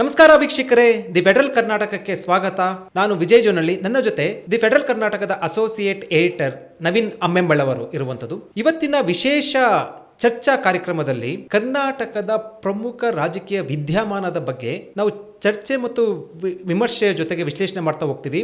ನಮಸ್ಕಾರ ವೀಕ್ಷಕರೇ, the federal ಕರ್ನಾಟಕಕ್ಕೆ ಸ್ವಾಗತ. ನಾನು ವಿಜಯ್ ಜೋನಳ್ಳಿ. ನನ್ನ ಜೊತೆ ದಿ ಫೆಡರಲ್ ಕರ್ನಾಟಕದ ಅಸೋಸಿಯೇಟ್ ಎಡಿಟರ್ ನವೀನ್ ಅಮ್ಮೆಂಬಳವರು ಇರುವಂಥದ್ದು. ಇವತ್ತಿನ ವಿಶೇಷ ಚರ್ಚಾ ಕಾರ್ಯಕ್ರಮದಲ್ಲಿ ಕರ್ನಾಟಕದ ಪ್ರಮುಖ ರಾಜಕೀಯ ವಿದ್ಯಮಾನದ ಬಗ್ಗೆ ನಾವು ಚರ್ಚೆ ಮತ್ತು ವಿಮರ್ಶೆಯ ಜೊತೆಗೆ ವಿಶ್ಲೇಷಣೆ ಮಾಡ್ತಾ ಹೋಗ್ತೀವಿ.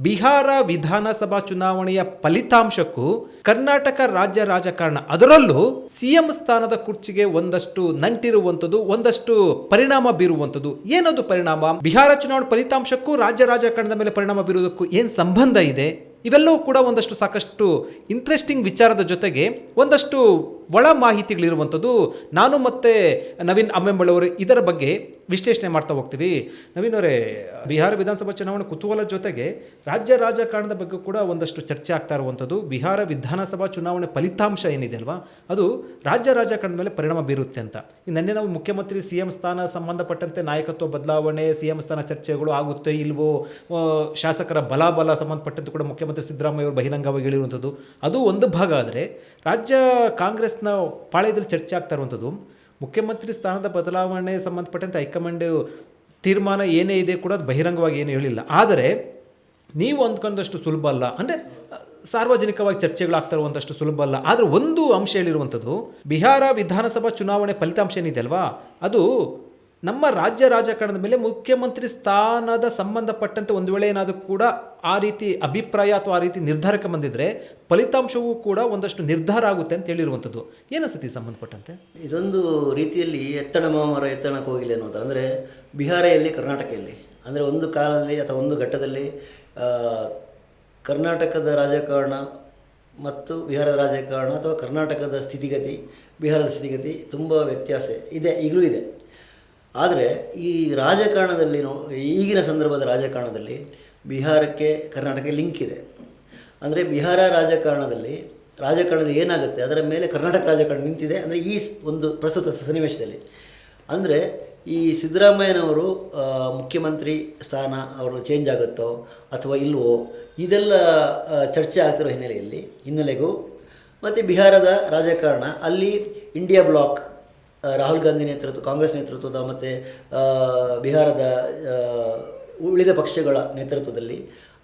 ಬಿಹಾರ ವಿಧಾನಸಭಾ ಚುನಾವಣೆಯ ಫಲಿತಾಂಶಕ್ಕೂ ಕರ್ನಾಟಕ ರಾಜ್ಯ ರಾಜಕಾರಣ ಅದರಲ್ಲೂ ಸಿಎಂ ಸ್ಥಾನದ ಕುರ್ಚಿಗೆ ಒಂದಷ್ಟು ನಂಟಿರುವಂಥದ್ದು, ಒಂದಷ್ಟು ಪರಿಣಾಮ ಬೀರುವಂಥದ್ದು. ಏನದು ಪರಿಣಾಮ? ಬಿಹಾರ ಚುನಾವಣೆ ಫಲಿತಾಂಶಕ್ಕೂ ರಾಜ್ಯ ರಾಜಕಾರಣದ ಮೇಲೆ ಪರಿಣಾಮ ಬೀರುವುದಕ್ಕೂ ಏನು ಸಂಬಂಧ ಇದೆ? ಇವೆಲ್ಲವೂ ಕೂಡ ಒಂದಷ್ಟು ಸಾಕಷ್ಟು ಇಂಟ್ರೆಸ್ಟಿಂಗ್ ವಿಚಾರದ ಜೊತೆಗೆ ಒಂದಷ್ಟು ಒಳ ಮಾಹಿತಿಗಳಿರುವಂಥದ್ದು. ನಾನು ಮತ್ತೆ ನವೀನ್ ಅಮ್ಮೆಂಬಳವರು ಇದರ ಬಗ್ಗೆ ವಿಶ್ಲೇಷಣೆ ಮಾಡ್ತಾ ಹೋಗ್ತೀವಿ. ನವೀನ್ ಅವರೇ, ಬಿಹಾರ ವಿಧಾನಸಭಾ ಚುನಾವಣೆ ಕುತೂಹಲ ಜೊತೆಗೆ ರಾಜ್ಯ ರಾಜಕಾರಣದ ಬಗ್ಗೆ ಕೂಡ ಒಂದಷ್ಟು ಚರ್ಚೆ ಆಗ್ತಾ ಇರುವಂಥದ್ದು. ಬಿಹಾರ ವಿಧಾನಸಭಾ ಚುನಾವಣೆ ಫಲಿತಾಂಶ ಏನಿದೆ ಅಲ್ವಾ? ಅದು ರಾಜ್ಯ ರಾಜಕಾರಣದ ಮೇಲೆ ಪರಿಣಾಮ ಬೀರುತ್ತೆ ಅಂತ. ನಿನ್ನೆ ನಾವು ಮುಖ್ಯಮಂತ್ರಿ ಸಿ ಎಂ ಸ್ಥಾನ ಸಂಬಂಧಪಟ್ಟಂತೆ ನಾಯಕತ್ವ ಬದಲಾವಣೆ, ಸಿ ಎಂ ಸ್ಥಾನ ಚರ್ಚೆಗಳು ಆಗುತ್ತೆ ಇಲ್ವೋ ಶಾಸಕರ ಬಲಾಬಲ ಸಂಬಂಧಪಟ್ಟಂತೆ ಕೂಡ ಮುಖ್ಯಮಂತ್ರಿ ಸಿದ್ದರಾಮಯ್ಯ ಅವರು ಬಹಿರಂಗವಾಗಿ ಹೇಳಿರುವಂಥದ್ದು. ಅದು ಒಂದು ಭಾಗ ಆದರೆ ರಾಜ್ಯ ಕಾಂಗ್ರೆಸ್ನ ಪಾಳ್ಯದಲ್ಲಿ ಚರ್ಚೆ ಆಗ್ತಾ ಇರುವಂಥದ್ದು. ಮುಖ್ಯಮಂತ್ರಿ ಸ್ಥಾನದ ಬದಲಾವಣೆ ಸಂಬಂಧಪಟ್ಟಂತೆ ಹೈಕಮಾಂಡ್ ತೀರ್ಮಾನ ಏನೇ ಇದೆ ಕೂಡ ಅದು ಬಹಿರಂಗವಾಗಿ ಏನು ಹೇಳಿಲ್ಲ. ಆದರೆ ನೀವು ಅಂದ್ಕೊಂಡಷ್ಟು ಸುಲಭ ಅಲ್ಲ. ಅಂದರೆ ಸಾರ್ವಜನಿಕವಾಗಿ ಚರ್ಚೆಗಳಾಗ್ತಾ ಇರುವಂಥಷ್ಟು ಸುಲಭ ಅಲ್ಲ. ಆದರೆ ಒಂದು ಅಂಶ ಹೇಳಿರುವಂಥದ್ದು, ಬಿಹಾರ ವಿಧಾನಸಭಾ ಚುನಾವಣೆ ಫಲಿತಾಂಶ ಏನಿದೆ ಅಲ್ವಾ? ಅದು ನಮ್ಮ ರಾಜ್ಯ ರಾಜಕಾರಣದ ಮೇಲೆ ಮುಖ್ಯಮಂತ್ರಿ ಸ್ಥಾನದ ಸಂಬಂಧಪಟ್ಟಂತೆ ಒಂದು ವೇಳೆ ಏನಾದರೂ ಕೂಡ ಆ ರೀತಿ ಅಭಿಪ್ರಾಯ ಅಥವಾ ಆ ರೀತಿ ನಿರ್ಧಾರಕ್ಕೆ ಬಂದಿದ್ದರೆ ಫಲಿತಾಂಶವೂ ಕೂಡ ಒಂದಷ್ಟು ನಿರ್ಧಾರ ಆಗುತ್ತೆ ಅಂತ ಹೇಳಿರುವಂಥದ್ದು. ಏನು ಈ ಸಂಬಂಧಪಟ್ಟಂತೆ? ಇದೊಂದು ರೀತಿಯಲ್ಲಿ ಎತ್ತಣ ಮಾಮರ ಎತ್ತಣಕ್ಕೆ ಹೋಗಿಲ್ಲ ಅನ್ನೋದು. ಅಂದರೆ ಬಿಹಾರೆಯಲ್ಲಿ, ಕರ್ನಾಟಕದಲ್ಲಿ. ಅಂದರೆ ಒಂದು ಕಾಲದಲ್ಲಿ ಅಥವಾ ಒಂದು ಘಟ್ಟದಲ್ಲಿ ಕರ್ನಾಟಕದ ರಾಜಕಾರಣ ಮತ್ತು ಬಿಹಾರದ ರಾಜಕಾರಣ ಅಥವಾ ಕರ್ನಾಟಕದ ಸ್ಥಿತಿಗತಿ, ಬಿಹಾರದ ಸ್ಥಿತಿಗತಿ ತುಂಬ ವ್ಯತ್ಯಾಸ ಇದೆ. ಈಗಲೂ ಇದೆ. ಆದರೆ ಈ ರಾಜಕಾರಣದಲ್ಲಿ ಈಗಿನ ಸಂದರ್ಭದ ರಾಜಕಾರಣದಲ್ಲಿ ಬಿಹಾರಕ್ಕೆ ಕರ್ನಾಟಕ ಲಿಂಕ್ ಇದೆ. ಅಂದರೆ ಬಿಹಾರ ರಾಜಕಾರಣದಲ್ಲಿ ರಾಜಕಾರಣದ ಏನಾಗುತ್ತೆ? ಅದರ ಮೇಲೆ ಕರ್ನಾಟಕ ರಾಜಕಾರಣ ನಿಂತಿದೆ ಅಂದರೆ ಈ ಒಂದು ಪ್ರಸ್ತುತ ಸನ್ನಿವೇಶದಲ್ಲಿ. ಅಂದರೆ ಈ ಸಿದ್ದರಾಮಯ್ಯನವರು ಮುಖ್ಯಮಂತ್ರಿ ಸ್ಥಾನ ಅವರು ಚೇಂಜ್ ಆಗುತ್ತೋ ಅಥವಾ ಇಲ್ಲವೋ ಇದೆಲ್ಲ ಚರ್ಚೆ ಆಗ್ತಿರೋ ಹಿನ್ನೆಲೆಯಲ್ಲಿ, ಹಿನ್ನೆಲೆಗೂ ಮತ್ತು ಬಿಹಾರದ ರಾಜಕಾರಣ ಅಲ್ಲಿ ಇಂಡಿಯಾ ಬ್ಲಾಕ್ ರಾಹುಲ್ ಗಾಂಧಿ ನೇತೃತ್ವ, ಕಾಂಗ್ರೆಸ್ ನೇತೃತ್ವದ ಮತ್ತು ಬಿಹಾರದ ಉಳಿದ ಪಕ್ಷಗಳ ನೇತೃತ್ವದಲ್ಲಿ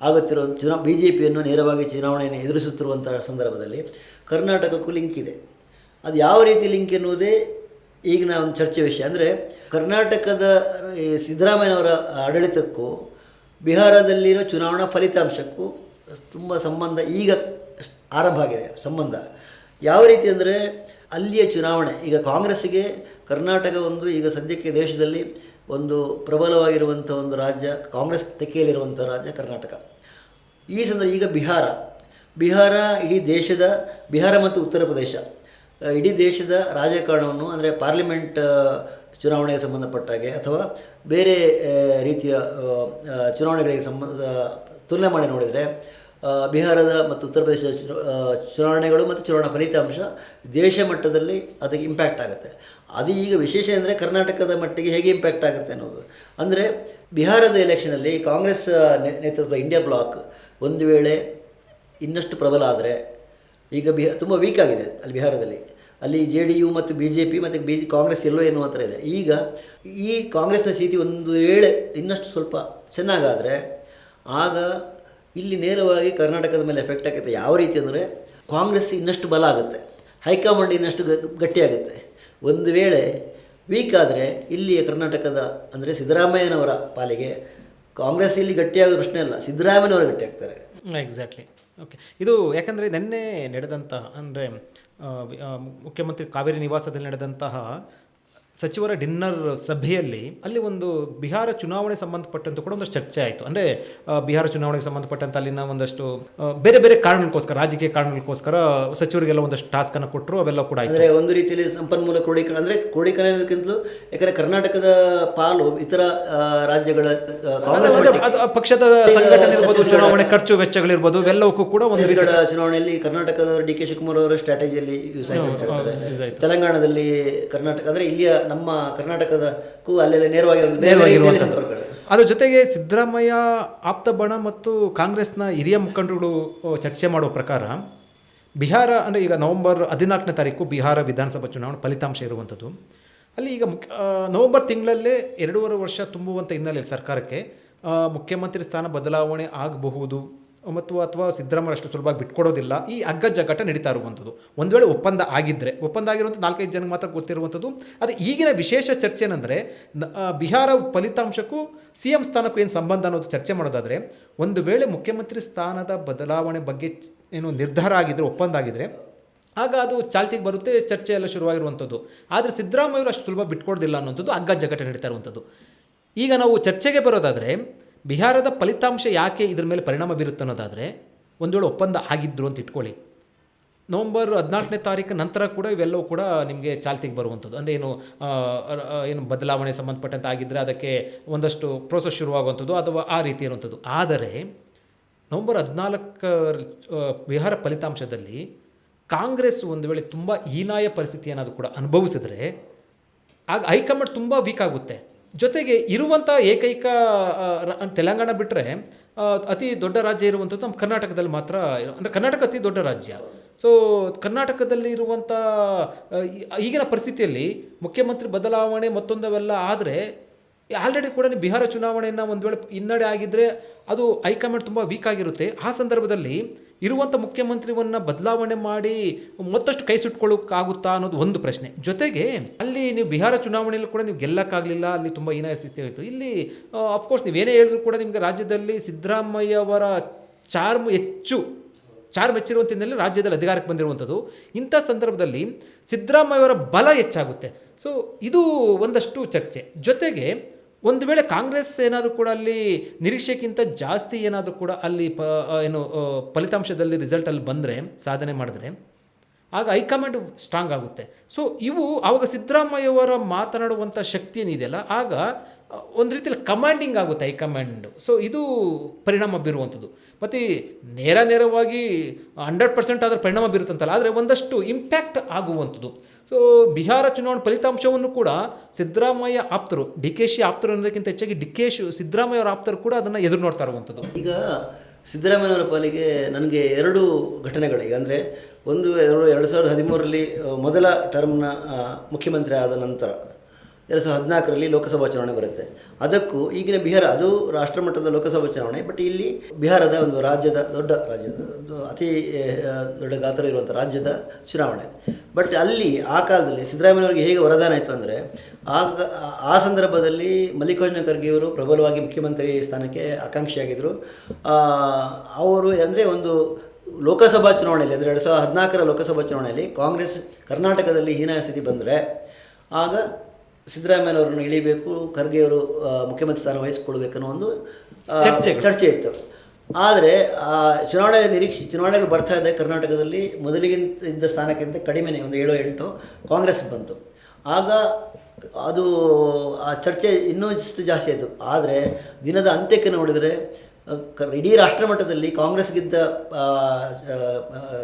ಆಗುತ್ತಿರುವ ಚುನಾ ಬಿ ಜೆ ಪಿಯನ್ನು ನೇರವಾಗಿ ಚುನಾವಣೆಯನ್ನು ಎದುರಿಸುತ್ತಿರುವಂತಹ ಸಂದರ್ಭದಲ್ಲಿ ಕರ್ನಾಟಕಕ್ಕೂ ಲಿಂಕ್ ಇದೆ. ಅದು ಯಾವ ರೀತಿ ಲಿಂಕ್ ಎನ್ನುವುದೇ ಈಗಿನ ಒಂದು ಚರ್ಚೆ ವಿಷಯ. ಅಂದರೆ ಕರ್ನಾಟಕದ ಸಿದ್ದರಾಮಯ್ಯನವರ ಆಡಳಿತಕ್ಕೂ, ಬಿಹಾರದಲ್ಲಿರೋ ಚುನಾವಣಾ ಫಲಿತಾಂಶಕ್ಕೂ ತುಂಬ ಸಂಬಂಧ ಈಗ ಆರಂಭ ಆಗಿದೆ, ಸಂಬಂಧ. ಯಾವ ರೀತಿ ಅಂದರೆ ಅಲ್ಲಿಯ ಚುನಾವಣೆ, ಈಗ ಕಾಂಗ್ರೆಸ್ಗೆ ಕರ್ನಾಟಕ ಒಂದು ಈಗ ಸದ್ಯಕ್ಕೆ ದೇಶದಲ್ಲಿ ಒಂದು ಪ್ರಬಲವಾಗಿರುವಂಥ ಒಂದು ರಾಜ್ಯ, ಕಾಂಗ್ರೆಸ್ ತೆಕ್ಕೆಯಲ್ಲಿರುವಂಥ ರಾಜ್ಯ ಕರ್ನಾಟಕ. ಈ ಸಂದರ್ಭ ಈಗ ಬಿಹಾರ. ಬಿಹಾರ ಇಡೀ ದೇಶದ, ಬಿಹಾರ ಮತ್ತು ಉತ್ತರ ಪ್ರದೇಶ ಇಡೀ ದೇಶದ ರಾಜಕಾರಣವನ್ನು ಅಂದರೆ ಪಾರ್ಲಿಮೆಂಟ್ ಚುನಾವಣೆಗೆ ಸಂಬಂಧಪಟ್ಟ ಹಾಗೆ ಅಥವಾ ಬೇರೆ ರೀತಿಯ ಚುನಾವಣೆಗಳಿಗೆ ಸಂಬಂಧ ತುಲನೆ ಮಾಡಿ ನೋಡಿದರೆ ಬಿಹಾರದ ಮತ್ತು ಉತ್ತರ ಪ್ರದೇಶದ ಚುನಾ- ಚುನಾವಣೆಗಳು ಮತ್ತು ಚುನಾವಣಾ ಫಲಿತಾಂಶ ದೇಶ ಮಟ್ಟದಲ್ಲಿ ಅದಕ್ಕೆ ಇಂಪ್ಯಾಕ್ಟ್ ಆಗುತ್ತೆ. ಅದು ಈಗ ವಿಶೇಷ ಅಂದರೆ ಕರ್ನಾಟಕದ ಮಟ್ಟಿಗೆ ಹೇಗೆ ಇಂಪ್ಯಾಕ್ಟ್ ಆಗುತ್ತೆ ಅನ್ನೋದು. ಅಂದರೆ ಬಿಹಾರದ ಎಲೆಕ್ಷನಲ್ಲಿ ಕಾಂಗ್ರೆಸ್ ನೇತೃತ್ವ ಇಂಡಿಯಾ ಬ್ಲಾಕ್ ಒಂದು ವೇಳೆ ಇನ್ನಷ್ಟು ಪ್ರಬಲ ಆದರೆ ಈಗ ಬಿಹಾ, ತುಂಬ ವೀಕ್ ಆಗಿದೆ ಅಲ್ಲಿ ಬಿಹಾರದಲ್ಲಿ. ಅಲ್ಲಿ ಜೆ ಡಿ ಯು ಮತ್ತು ಬಿ ಜೆ ಪಿ ಮತ್ತು ಬಿ, ಕಾಂಗ್ರೆಸ್ ಎಲ್ಲೋ ಏನು ಮಾತ್ರ ಇದೆ. ಈಗ ಈ ಕಾಂಗ್ರೆಸ್ನ ಸ್ಥಿತಿ ಒಂದು ವೇಳೆ ಇನ್ನಷ್ಟು ಸ್ವಲ್ಪ ಚೆನ್ನಾಗಾದರೆ ಆಗ ಇಲ್ಲಿ ನೇರವಾಗಿ ಕರ್ನಾಟಕದ ಮೇಲೆ ಎಫೆಕ್ಟ್ ಆಗುತ್ತೆ. ಯಾವ ರೀತಿ ಅಂದರೆ ಕಾಂಗ್ರೆಸ್ ಇನ್ನಷ್ಟು ಬಲ ಆಗುತ್ತೆ. ಹೈಕಮಾಂಡ್ ಇನ್ನಷ್ಟು ಗಟ್ಟಿಯಾಗುತ್ತೆ. ಒಂದು ವೇಳೆ ವೀಕ್ ಆದರೆ ಇಲ್ಲಿಯ ಕರ್ನಾಟಕದ ಅಂದರೆ ಸಿದ್ದರಾಮಯ್ಯನವರ ಪಾಲಿಗೆ ಕಾಂಗ್ರೆಸ್ ಇಲ್ಲಿ ಗಟ್ಟಿಯಾಗೋ ಪ್ರಶ್ನೆ ಅಲ್ಲ, ಸಿದ್ದರಾಮಯ್ಯನವರು ಗಟ್ಟಿಯಾಗ್ತಾರೆ. ಎಕ್ಸಾಕ್ಟ್ಲಿ ಓಕೆ ಇದು ಯಾಕಂದರೆ ನಿನ್ನೆ ನಡೆದಂತಹ ಅಂದರೆ ಮುಖ್ಯಮಂತ್ರಿ ಕಾವೇರಿ ನಿವಾಸದಲ್ಲಿ ನಡೆದಂತಹ ಸಚಿವರ ಡಿನ್ನರ್ ಸಭೆಯಲ್ಲಿ ಅಲ್ಲಿ ಒಂದು ಬಿಹಾರ ಚುನಾವಣೆ ಸಂಬಂಧಪಟ್ಟಂತೆ ಕೂಡ ಒಂದಷ್ಟು ಚರ್ಚೆ ಆಯಿತು. ಅಂದರೆ ಬಿಹಾರ ಚುನಾವಣೆಗೆ ಸಂಬಂಧಪಟ್ಟಂತೆ ಅಲ್ಲಿನ ಒಂದಷ್ಟು ಬೇರೆ ಬೇರೆ ಕಾರಣಗಳಿಗೋಸ್ಕರ ರಾಜಕೀಯ ಕಾರಣಗಳಿಗೋಸ್ಕರ ಸಚಿವರಿಗೆಲ್ಲ ಒಂದಷ್ಟು ಟಾಸ್ಕನ್ನು ಕೊಟ್ಟರು ಅವೆಲ್ಲ ಕೂಡ ಆಯಿತು. ಅಂದರೆ ಒಂದು ರೀತಿಯಲ್ಲಿ ಸಂಪನ್ಮೂಲ ಕ್ರೋಢೀಕರಣ ಅಂದರೆ ಕ್ರೋಢೀಕರಣಕ್ಕಿಂತಲೂ ಯಾಕಂದರೆ ಕರ್ನಾಟಕದ ಪಾಲು ಇತರ ರಾಜ್ಯಗಳ ಕಾಂಗ್ರೆಸ್ ಅದು- ಅದು ಪಕ್ಷದ ಸಂಘಟನೆ ಇರ್ಬೋದು ಚುನಾವಣೆ ಖರ್ಚು ವೆಚ್ಚಗಳಿರ್ಬೋದು ಇವೆಲ್ಲವಕ್ಕೂ ಕೂಡ ಒಂದು ಚುನಾವಣೆಯಲ್ಲಿ ಕರ್ನಾಟಕದ ಡಿ ಕೆ ಶಿವಕುಮಾರ್ ಅವರ ಸ್ಟ್ರಾಟಜಿಯಲ್ಲಿ ಯೂಸ್ ಆಯ್ತು. ತೆಲಂಗಾಣದಲ್ಲಿ ಕರ್ನಾಟಕ ಅಂದರೆ ಇಲ್ಲಿಯ ನಮ್ಮ ಕರ್ನಾಟಕದಕ್ಕೂ ಅಲ್ಲೆಲ್ಲ ನೇರವಾಗಿ. ಅದ್ರ ಜೊತೆಗೆ ಸಿದ್ದರಾಮಯ್ಯ ಆಪ್ತ ಬಣ ಮತ್ತು ಕಾಂಗ್ರೆಸ್ನ ಹಿರಿಯ ಮುಖಂಡರುಗಳು ಚರ್ಚೆ ಮಾಡುವ ಪ್ರಕಾರ ಬಿಹಾರ ಅಂದರೆ ಈಗ ನವೆಂಬರ್ ಹದಿನಾಲ್ಕನೇ ತಾರೀಕು ಬಿಹಾರ ವಿಧಾನಸಭಾ ಚುನಾವಣೆ ಫಲಿತಾಂಶ ಇರುವಂಥದ್ದು. ಅಲ್ಲಿ ಈಗ ಮುಖ್ಯ ನವೆಂಬರ್ ತಿಂಗಳಲ್ಲೇ ಎರಡೂವರೆ ವರ್ಷ ತುಂಬುವಂಥ ಹಿನ್ನೆಲೆಯಲ್ಲಿ ಸರ್ಕಾರಕ್ಕೆ ಮುಖ್ಯಮಂತ್ರಿ ಸ್ಥಾನ ಬದಲಾವಣೆ ಆಗಬಹುದು. ಮತ್ತು ಅಥವಾ ಸಿದ್ದರಾಮಯ್ಯ ಅಷ್ಟು ಸುಲಭವಾಗಿ ಬಿಟ್ಕೊಡೋದಿಲ್ಲ. ಈ ಅಗ್ಗ ಜಗ್ಗಾಟ ನಡೀತಾ ಇರುವಂಥದ್ದು. ಒಂದು ವೇಳೆ ಒಪ್ಪಂದ ಆಗಿದ್ದರೆ ಒಪ್ಪಂದ ಆಗಿರುವಂಥ ನಾಲ್ಕೈದು ಜನಕ್ಕೆ ಮಾತ್ರ ಗೊತ್ತಿರುವಂಥದ್ದು. ಅದು ಈಗಿನ ವಿಶೇಷ ಚರ್ಚೆ ಏನಂದರೆ ಬಿಹಾರ ಫಲಿತಾಂಶಕ್ಕೂ ಸಿ ಎಂ ಸ್ಥಾನಕ್ಕೂ ಏನು ಸಂಬಂಧ ಅನ್ನೋದು ಚರ್ಚೆ ಮಾಡೋದಾದರೆ, ಒಂದು ವೇಳೆ ಮುಖ್ಯಮಂತ್ರಿ ಸ್ಥಾನದ ಬದಲಾವಣೆ ಬಗ್ಗೆ ಏನು ನಿರ್ಧಾರ ಆಗಿದ್ದರೆ ಒಪ್ಪಂದ ಆಗಿದ್ದರೆ ಆಗ ಅದು ಚಾಲ್ತಿಗೆ ಬರುತ್ತೆ, ಚರ್ಚೆ ಎಲ್ಲ ಶುರುವಾಗಿರುವಂಥದ್ದು. ಆದರೆ ಸಿದ್ದರಾಮಯ್ಯವರು ಅಷ್ಟು ಸುಲಭ ಬಿಟ್ಕೊಡೋದಿಲ್ಲ ಅನ್ನೋಂಥದ್ದು ಅಗ್ಗ ಜಗಟ ನಡೀತಾ ಇರುವಂಥದ್ದು. ಈಗ ನಾವು ಚರ್ಚೆಗೆ ಬರೋದಾದರೆ ಬಿಹಾರದ ಫಲಿತಾಂಶ ಯಾಕೆ ಇದ್ರ ಮೇಲೆ ಪರಿಣಾಮ ಬೀರುತ್ತೆ ಅನ್ನೋದಾದರೆ ಒಂದು ವೇಳೆ ಒಪ್ಪಂದ ಆಗಿದ್ದರು ಅಂತ ಇಟ್ಕೊಳ್ಳಿ. ನವಂಬರ್ ಹದಿನಾಲ್ಕನೇ ತಾರೀಕು ನಂತರ ಕೂಡ ಇವೆಲ್ಲವೂ ಕೂಡ ನಿಮಗೆ ಚಾಲ್ತಿಗೆ ಬರುವಂಥದ್ದು. ಅಂದರೆ ಏನು ಏನು ಬದಲಾವಣೆ ಸಂಬಂಧಪಟ್ಟಂತೆ ಆಗಿದ್ದರೆ ಅದಕ್ಕೆ ಒಂದಷ್ಟು ಪ್ರೋಸೆಸ್ ಶುರುವಾಗುವಂಥದ್ದು ಅಥವಾ ಆ ರೀತಿ ಇರುವಂಥದ್ದು. ಆದರೆ ನವಂಬರ್ ಹದಿನಾಲ್ಕರ ಬಿಹಾರ ಫಲಿತಾಂಶದಲ್ಲಿ ಕಾಂಗ್ರೆಸ್ ಒಂದು ವೇಳೆ ತುಂಬ ಹೀನಾಯ ಪರಿಸ್ಥಿತಿ ಏನಾದರೂ ಕೂಡ ಅನುಭವಿಸಿದರೆ ಆಗ ಹೈಕಮಾಂಡ್ ತುಂಬ ವೀಕ್ ಆಗುತ್ತೆ. ಜೊತೆಗೆ ಇರುವಂಥ ಏಕೈಕ ತೆಲಂಗಾಣ ಬಿಟ್ಟರೆ ಅತಿ ದೊಡ್ಡ ರಾಜ್ಯ ಇರುವಂಥದ್ದು ನಮ್ಮ ಕರ್ನಾಟಕದಲ್ಲಿ ಮಾತ್ರ, ಅಂದರೆ ಕರ್ನಾಟಕ ಅತಿ ದೊಡ್ಡ ರಾಜ್ಯ. ಸೊ ಕರ್ನಾಟಕದಲ್ಲಿ ಇರುವಂಥ ಈಗಿನ ಪರಿಸ್ಥಿತಿಯಲ್ಲಿ ಮುಖ್ಯಮಂತ್ರಿ ಬದಲಾವಣೆ ಮತ್ತೊಂದವೆಲ್ಲ ಆದರೆ ಆಲ್ರೆಡಿ ಕೂಡ ಬಿಹಾರ ಚುನಾವಣೆಯನ್ನು ಒಂದು ವೇಳೆ ಹಿನ್ನಡೆ ಆಗಿದ್ದರೆ ಅದು ಹೈಕಮಾಂಡ್ ತುಂಬ ವೀಕ್ ಆಗಿರುತ್ತೆ. ಆ ಸಂದರ್ಭದಲ್ಲಿ ಇರುವಂಥ ಮುಖ್ಯಮಂತ್ರಿವನ್ನು ಬದಲಾವಣೆ ಮಾಡಿ ಮತ್ತಷ್ಟು ಕೈ ಸುಟ್ಕೊಳ್ಳೋಕ್ಕಾಗುತ್ತಾ ಅನ್ನೋದು ಒಂದು ಪ್ರಶ್ನೆ. ಜೊತೆಗೆ ಅಲ್ಲಿ ನೀವು ಬಿಹಾರ ಚುನಾವಣೆಯಲ್ಲಿ ಕೂಡ ನೀವು ಗೆಲ್ಲಕ್ಕಾಗಲಿಲ್ಲ, ಅಲ್ಲಿ ತುಂಬ ಹೀನಾಯ ಸ್ಥಿತಿ ಆಯಿತು ಇಲ್ಲಿ ಅಫ್ಕೋರ್ಸ್ ನೀವೇನೇ ಹೇಳಿದ್ರು ಕೂಡ ನಿಮಗೆ ರಾಜ್ಯದಲ್ಲಿ ಸಿದ್ದರಾಮಯ್ಯ ಅವರ ಚಾರ್ಮ್ ಹೆಚ್ಚು, ಚಾರ್ಮ್ ಹೆಚ್ಚಿರುವಂಥ ಹಿನ್ನೆಲೆ ರಾಜ್ಯದಲ್ಲಿ ಅಧಿಕಾರಕ್ಕೆ ಬಂದಿರುವಂಥದ್ದು ಇಂಥ ಸಂದರ್ಭದಲ್ಲಿ ಸಿದ್ದರಾಮಯ್ಯವರ ಬಲ ಹೆಚ್ಚಾಗುತ್ತೆ. ಸೊ ಇದು ಒಂದಷ್ಟು ಚರ್ಚೆ. ಜೊತೆಗೆ ಒಂದು ವೇಳೆ ಕಾಂಗ್ರೆಸ್ ಏನಾದರೂ ಕೂಡ ಅಲ್ಲಿ ನಿರೀಕ್ಷೆಗಿಂತ ಜಾಸ್ತಿ ಏನಾದರೂ ಕೂಡ ಅಲ್ಲಿ ಪ ಏನು ಫಲಿತಾಂಶದಲ್ಲಿ ರಿಸಲ್ಟಲ್ಲಿ ಬಂದರೆ, ಸಾಧನೆ ಮಾಡಿದ್ರೆ, ಆಗ ಹೈಕಮಾಂಡ್ ಸ್ಟ್ರಾಂಗ್ ಆಗುತ್ತೆ. ಸೊ ಇವು ಆವಾಗ ಸಿದ್ದರಾಮಯ್ಯವರ ಮಾತನಾಡುವಂಥ ಶಕ್ತಿ ಏನಿದೆಯಲ್ಲ, ಆಗ ಒಂದು ರೀತಿಯಲ್ಲಿ ಕಮಾಂಡಿಂಗ್ ಆಗುತ್ತೆ ಹೈಕಮಾಂಡ್. ಸೊ ಇದು ಪರಿಣಾಮ ಬೀರುವಂಥದ್ದು ಮತ್ತು ನೇರ ನೇರವಾಗಿ ಹಂಡ್ರೆಡ್ ಪರ್ಸೆಂಟ್ ಆದರೆ ಪರಿಣಾಮ ಬೀರುತ್ತಂತಲ್ಲ, ಆದರೆ ಒಂದಷ್ಟು ಇಂಪ್ಯಾಕ್ಟ್ ಆಗುವಂಥದ್ದು ಸೊ ಬಿಹಾರ ಚುನಾವಣೆ ಫಲಿತಾಂಶವನ್ನು ಕೂಡ ಸಿದ್ದರಾಮಯ್ಯ ಆಪ್ತರು, ಡಿ ಕೆ ಶಿ ಆಪ್ತರು ಅನ್ನೋದಕ್ಕಿಂತ ಹೆಚ್ಚಾಗಿ ಡಿ ಕೆ ಶಿ ಸಿದ್ದರಾಮಯ್ಯ ಅವರ ಆಪ್ತರು ಕೂಡ ಅದನ್ನು ಎದುರು ನೋಡ್ತಾ ಇರುವಂಥದ್ದು. ಈಗ ಸಿದ್ದರಾಮಯ್ಯನವರ ಪಾಲಿಗೆ ನನಗೆ ಎರಡು ಘಟನೆಗಳು ಈಗ ಅಂದರೆ ಒಂದು ಎರಡು ಎರಡು ಸಾವಿರದ ಹದಿಮೂರರಲ್ಲಿ, ಮೊದಲ ಟರ್ಮ್ನ ಮುಖ್ಯಮಂತ್ರಿ ಆದ ನಂತರ. ಎರಡು ಸಾವಿರದ ಹದಿನಾಲ್ಕರಲ್ಲಿ ಲೋಕಸಭಾ ಚುನಾವಣೆ ಬರುತ್ತೆ. ಅದಕ್ಕೂ ಈಗಿನ ಬಿಹಾರ, ಅದು ರಾಷ್ಟ್ರಮಟ್ಟದ ಲೋಕಸಭಾ ಚುನಾವಣೆ, ಬಟ್ ಇಲ್ಲಿ ಬಿಹಾರದ ಒಂದು ರಾಜ್ಯದ ದೊಡ್ಡ ರಾಜ್ಯದ ಅತಿ ದೊಡ್ಡ ಗಾತ್ರ ಇರುವಂಥ ರಾಜ್ಯದ ಚುನಾವಣೆ. ಬಟ್ ಅಲ್ಲಿ ಆ ಕಾಲದಲ್ಲಿ ಸಿದ್ದರಾಮಯ್ಯವ್ರಿಗೆ ಹೇಗೆ ವರದಾನ ಆಯಿತು ಅಂದರೆ, ಆಗ, ಆ ಸಂದರ್ಭದಲ್ಲಿ ಮಲ್ಲಿಕಾರ್ಜುನ ಖರ್ಗೆಯವರು ಪ್ರಬಲವಾಗಿ ಮುಖ್ಯಮಂತ್ರಿ ಸ್ಥಾನಕ್ಕೆ ಆಕಾಂಕ್ಷಿಯಾಗಿದ್ದರು ಅವರು ಅಂದರೆ ಒಂದು ಲೋಕಸಭಾ ಚುನಾವಣೆಯಲ್ಲಿ, ಅಂದರೆ ಎರಡು ಸಾವಿರದ ಹದಿನಾಲ್ಕರ ಲೋಕಸಭಾ ಚುನಾವಣೆಯಲ್ಲಿ ಕಾಂಗ್ರೆಸ್ ಕರ್ನಾಟಕದಲ್ಲಿ ಹೀನಾಯ ಸ್ಥಿತಿ ಬಂದರೆ, ಆಗ ಸಿದ್ದರಾಮಯ್ಯನವರನ್ನು ಇಳಿಬೇಕು ಖರ್ಗೆ ಅವರು ಮುಖ್ಯಮಂತ್ರಿ ಸ್ಥಾನ ವಹಿಸಿಕೊಳ್ಬೇಕನ್ನೋ ಒಂದು ಚರ್ಚೆ ಇತ್ತು. ಆದರೆ ಆ ಚುನಾವಣೆ ನಿರೀಕ್ಷೆ ಚುನಾವಣೆಗಳು ಬರ್ತಾ ಇದೆ ಕರ್ನಾಟಕದಲ್ಲಿ ಮೊದಲಿಗಿಂತ ಇದ್ದ ಸ್ಥಾನಕ್ಕಿಂತ ಕಡಿಮೆನೇ ಒಂದು ಏಳು ಎಂಟು ಕಾಂಗ್ರೆಸ್ ಬಂತು. ಆಗ ಅದು ಆ ಚರ್ಚೆ ಇನ್ನೂ ಇಷ್ಟು ಜಾಸ್ತಿ ಆಯಿತು. ಆದರೆ ದಿನದ ಅಂತ್ಯಕ್ಕೆ ನೋಡಿದರೆ ಇಡೀ ಇಡೀ ರಾಷ್ಟ್ರಮಟ್ಟದಲ್ಲಿ ಕಾಂಗ್ರೆಸ್ಗಿದ್ದ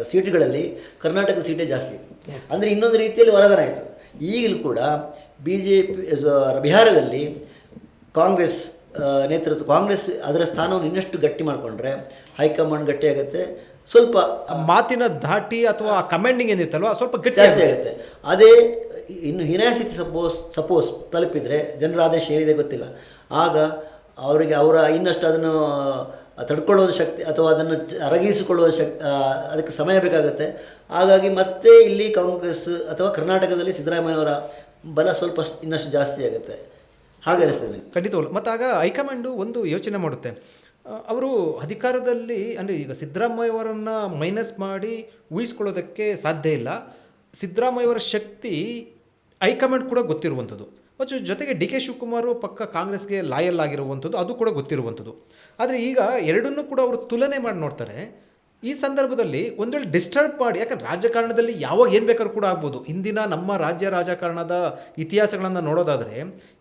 ಸೀಟುಗಳಲ್ಲಿ ಕರ್ನಾಟಕ ಸೀಟೇ ಜಾಸ್ತಿ ಇತ್ತು ಅಂದರೆ ಇನ್ನೊಂದು ರೀತಿಯಲ್ಲಿ ವರದಾನ ಆಯಿತು. ಈಗಲೂ ಕೂಡ ಬಿ ಜೆ ಪಿ ಬಿಹಾರದಲ್ಲಿ ಕಾಂಗ್ರೆಸ್ ನೇತೃತ್ವ ಕಾಂಗ್ರೆಸ್ ಅದರ ಸ್ಥಾನವನ್ನು ಇನ್ನಷ್ಟು ಗಟ್ಟಿ ಮಾಡಿಕೊಂಡ್ರೆ ಹೈಕಮಾಂಡ್ ಗಟ್ಟಿ ಆಗುತ್ತೆ ಸ್ವಲ್ಪ ಮಾತಿನ ಧಾಟಿ ಅಥವಾ ಕಮೆಂಡಿಂಗ್ ಏನಿತ್ತಲ್ವ ಸ್ವಲ್ಪ ಗಟ್ಟಿ ಜಾಸ್ತಿ ಆಗುತ್ತೆ. ಅದೇ ಇನ್ನು ಹಿನಾಸಿತಿ ಸಪೋಸ್ ಸಪೋಸ್ ತಲುಪಿದರೆ ಜನರ ಆದೇಶ ಏನಿದೆ ಗೊತ್ತಿಲ್ಲ. ಆಗ ಅವರಿಗೆ ಅವರ ಇನ್ನಷ್ಟು ಅದನ್ನು ತಡ್ಕೊಳ್ಳುವ ಶಕ್ತಿ ಅಥವಾ ಅದನ್ನು ಅರಗಿಸಿಕೊಳ್ಳುವ ಶಕ್ ಅದಕ್ಕೆ ಸಮಯ ಬೇಕಾಗುತ್ತೆ. ಹಾಗಾಗಿ ಮತ್ತೆ ಇಲ್ಲಿ ಕಾಂಗ್ರೆಸ್ ಅಥವಾ ಕರ್ನಾಟಕದಲ್ಲಿ ಸಿದ್ದರಾಮಯ್ಯನವರ ಬಲ ಸ್ವಲ್ಪ ಇನ್ನಷ್ಟು ಜಾಸ್ತಿ ಆಗುತ್ತೆ. ಹಾಗೆ ಅನಿಸ್ತದೆ. ಖಂಡಿತವಲ್ಲ ಮತ್ತು ಆಗ ಹೈಕಮಾಂಡು ಒಂದು ಯೋಚನೆ ಮಾಡುತ್ತೆ. ಅವರು ಅಧಿಕಾರದಲ್ಲಿ ಅಂದರೆ ಈಗ ಸಿದ್ದರಾಮಯ್ಯವರನ್ನು ಮೈನಸ್ ಮಾಡಿ ಊಹಿಸ್ಕೊಳ್ಳೋದಕ್ಕೆ ಸಾಧ್ಯ ಇಲ್ಲ. ಸಿದ್ದರಾಮಯ್ಯವರ ಶಕ್ತಿ ಹೈಕಮಾಂಡ್ ಕೂಡ ಗೊತ್ತಿರುವಂಥದ್ದು. ಮತ್ತು ಜೊತೆಗೆ ಡಿ ಕೆ ಶಿವಕುಮಾರ್ ಪಕ್ಕ ಕಾಂಗ್ರೆಸ್ಗೆ ಲಾಯಲ್ ಆಗಿರುವಂಥದ್ದು, ಅದು ಕೂಡ ಗೊತ್ತಿರುವಂಥದ್ದು. ಆದರೆ ಈಗ ಎರಡನ್ನೂ ಕೂಡ ಅವರು ತುಲನೆ ಮಾಡಿ ನೋಡ್ತಾರೆ. ಈ ಸಂದರ್ಭದಲ್ಲಿ ಒಂದು ವೇಳೆ ಡಿಸ್ಟರ್ಬ್ ಮಾಡಿ, ಯಾಕಂದ್ರೆ ರಾಜಕಾರಣದಲ್ಲಿ ಯಾವಾಗ ಏನು ಬೇಕಾದ್ರೂ ಕೂಡ ಆಗ್ಬೋದು. ಇಂದಿನ ನಮ್ಮ ರಾಜ್ಯ ರಾಜಕಾರಣದ ಇತಿಹಾಸಗಳನ್ನು ನೋಡೋದಾದರೆ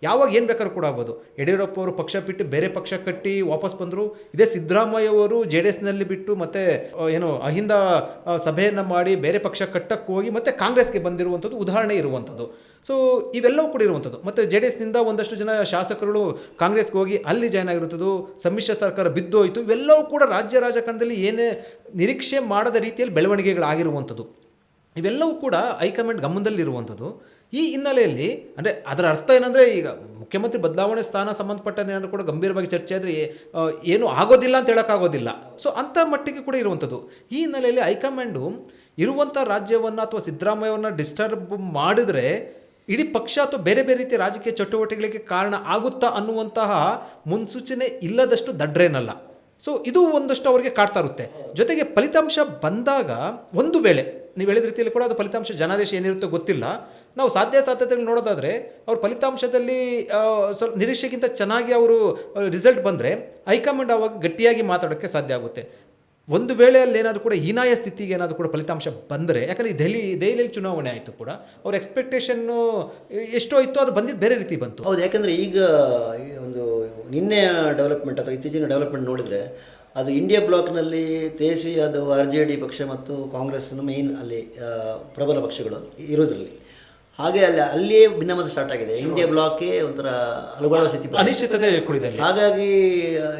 ಯಾವಾಗ ಏನು ಬೇಕಾದ್ರೂ ಕೂಡ ಆಗ್ಬೋದು. ಯಡಿಯೂರಪ್ಪ ಅವರು ಪಕ್ಷ ಬಿಟ್ಟು ಬೇರೆ ಪಕ್ಷ ಕಟ್ಟಿ ವಾಪಸ್ ಬಂದರು. ಇದೇ ಸಿದ್ದರಾಮಯ್ಯ ಅವರು ಜೆ ಡಿ ಎಸ್ನಲ್ಲಿ ಬಿಟ್ಟು ಮತ್ತೆ ಏನು ಅಹಿಂದ ಸಭೆಯನ್ನು ಮಾಡಿ ಬೇರೆ ಪಕ್ಷ ಕಟ್ಟಕ್ಕೆ ಹೋಗಿ ಮತ್ತೆ ಕಾಂಗ್ರೆಸ್ಗೆ ಬಂದಿರುವಂಥದ್ದು ಉದಾಹರಣೆ ಇರುವಂಥದ್ದು. ಸೊ ಇವೆಲ್ಲವೂ ಕೂಡ ಇರುವಂಥದ್ದು. ಮತ್ತು ಜೆ ಡಿ ಎಸ್ನಿಂದ ಒಂದಷ್ಟು ಜನ ಶಾಸಕರುಗಳು ಕಾಂಗ್ರೆಸ್ಗೆ ಹೋಗಿ ಅಲ್ಲಿ ಜಾಯ್ನ್ ಆಗಿರುವಂಥದ್ದು ಸಮ್ಮಿಶ್ರ ಸರ್ಕಾರ ಬಿದ್ದು ಹೋಯಿತು, ಇವೆಲ್ಲವೂ ಕೂಡ ರಾಜ್ಯ ರಾಜಕಾರಣದಲ್ಲಿ ಏನೇ ನಿರೀಕ್ಷೆ ಮಾಡದ ರೀತಿಯಲ್ಲಿ ಬೆಳವಣಿಗೆಗಳಾಗಿರುವಂಥದ್ದು. ಇವೆಲ್ಲವೂ ಕೂಡ ಹೈಕಮಾಂಡ್ ಗಮನದಲ್ಲಿರುವಂಥದ್ದು. ಈ ಹಿನ್ನೆಲೆಯಲ್ಲಿ, ಅಂದರೆ ಅದರ ಅರ್ಥ ಏನಂದರೆ, ಈಗ ಮುಖ್ಯಮಂತ್ರಿ ಬದಲಾವಣೆ ಸ್ಥಾನ ಸಂಬಂಧಪಟ್ಟಂತೆ ಏನಾದರೂ ಕೂಡ ಗಂಭೀರವಾಗಿ ಚರ್ಚೆ ಆದರೆ ಏನು ಆಗೋದಿಲ್ಲ ಅಂತ ಹೇಳೋಕ್ಕಾಗೋದಿಲ್ಲ. ಸೊ ಅಂಥ ಮಟ್ಟಿಗೆ ಕೂಡ ಇರುವಂಥದ್ದು. ಈ ಹಿನ್ನೆಲೆಯಲ್ಲಿ ಹೈಕಮಾಂಡು ಇರುವಂಥ ರಾಜ್ಯವನ್ನು ಅಥವಾ ಸಿದ್ದರಾಮಯ್ಯವನ್ನು ಡಿಸ್ಟರ್ಬ್ ಮಾಡಿದರೆ ಇಡೀ ಪಕ್ಷ ಅಥವಾ ಬೇರೆ ಬೇರೆ ರೀತಿಯ ರಾಜಕೀಯ ಚಟುವಟಿಕೆಗಳಿಗೆ ಕಾರಣ ಆಗುತ್ತಾ ಅನ್ನುವಂತಹ ಮುನ್ಸೂಚನೆ ಇಲ್ಲದಷ್ಟು ದಡ್ರೇನಲ್ಲ. ಸೊ ಇದು ಒಂದಷ್ಟು ಅವರಿಗೆ ಕಾಡ್ತಾ ಇರುತ್ತೆ. ಜೊತೆಗೆ ಫಲಿತಾಂಶ ಬಂದಾಗ ಒಂದು ವೇಳೆ, ನೀವು ಹೇಳಿದ ರೀತಿಯಲ್ಲಿ ಕೂಡ ಅದು ಫಲಿತಾಂಶ ಜನಾದೇಶ ಏನಿರುತ್ತೋ ಗೊತ್ತಿಲ್ಲ. ನಾವು ಸಾಧ್ಯ ಸಾಧ್ಯತೆಗಳು ನೋಡೋದಾದರೆ, ಅವ್ರ ಫಲಿತಾಂಶದಲ್ಲಿ ಸ್ವಲ್ಪ ನಿರೀಕ್ಷೆಗಿಂತ ಚೆನ್ನಾಗಿ ಅವರು ರಿಸಲ್ಟ್ ಬಂದರೆ ಹೈಕಮಾಂಡ್ ಆವಾಗ ಗಟ್ಟಿಯಾಗಿ ಮಾತಾಡೋಕ್ಕೆ ಸಾಧ್ಯ ಆಗುತ್ತೆ. ಒಂದು ವೇಳೆ ಅಲ್ಲಿ ಏನಾದರೂ ಕೂಡ ಹೀನಾಯ ಸ್ಥಿತಿಗೆ ಏನಾದರೂ ಕೂಡ ಫಲಿತಾಂಶ ಬಂದರೆ, ಯಾಕಂದರೆ ಈ ದೆಹಲಿ, ದೆಹಲಿಯಲ್ಲಿ ಚುನಾವಣೆ ಆಯಿತು ಕೂಡ, ಅವ್ರ ಎಕ್ಸ್ಪೆಕ್ಟೇಷನ್ನು ಎಷ್ಟೋ ಇತ್ತು ಅದು ಬಂದಿದ್ದು ಬೇರೆ ರೀತಿ ಬಂತು. ಹೌದು, ಯಾಕಂದರೆ ಈಗ ಒಂದು ನಿನ್ನೆ ಡೆವಲಪ್ಮೆಂಟ್ ಅಥವಾ ಇತ್ತೀಚಿನ ಡೆವಲಪ್ಮೆಂಟ್ ನೋಡಿದರೆ, ಅದು India ಬ್ಲಾಕ್ನಲ್ಲಿ Tejashwi Yadav R J D ಪಕ್ಷ ಮತ್ತು ಕಾಂಗ್ರೆಸ್ನ ಮೇನ್ ಅಲ್ಲಿ ಪ್ರಬಲ ಪಕ್ಷಗಳು ಇರೋದ್ರಲ್ಲಿ. ಹಾಗೆ ಅಲ್ಲ ಅಲ್ಲಿಯೇ ಭಿನ್ನಮತ ಸ್ಟಾರ್ಟ್ ಆಗಿದೆ. ಇಂಡಿಯಾ ಬ್ಲಾಕೇ ಒಂಥರ ಅಲುಗಾಡುವ ಸ್ಥಿತಿ. ಅನಿಶ್ಚಿತತೆ ಹಾಗಾಗಿ